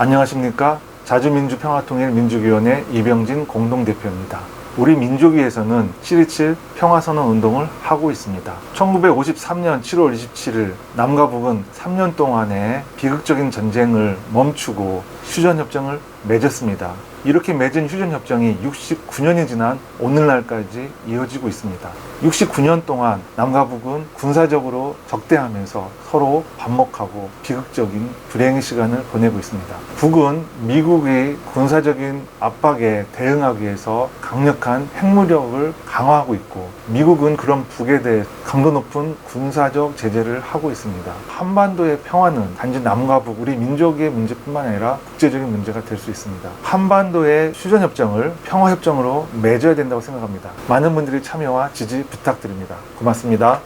안녕하십니까. 자주민주평화통일 민주위원회 이병진 공동대표입니다. 우리 민족위에서는 7.27 평화선언 운동을 하고 있습니다. 1953년 7월 27일 남과 북은 3년 동안의 비극적인 전쟁을 멈추고 휴전 협정을 맺었습니다. 이렇게 맺은 휴전 협정이 69년이 지난 오늘날까지 이어지고 있습니다. 69년 동안 남과 북은 군사적으로 적대하면서 서로 반목하고 비극적인 불행의 시간을 보내고 있습니다. 북은 미국의 군사적인 압박에 대응하기 위해서 강력한 핵무력을 강화하고 있고 미국은 그런 북에 대해 강도 높은 군사적 제재를 하고 있습니다. 한반도의 평화는 단지 남과 북 우리 민족의 문제뿐만 아니라 국제적인 문제가 될 수 있습니다. 한반도의 휴전협정을 평화협정으로 맺어야 된다고 생각합니다. 많은 분들이 참여와 지지 부탁드립니다. 고맙습니다.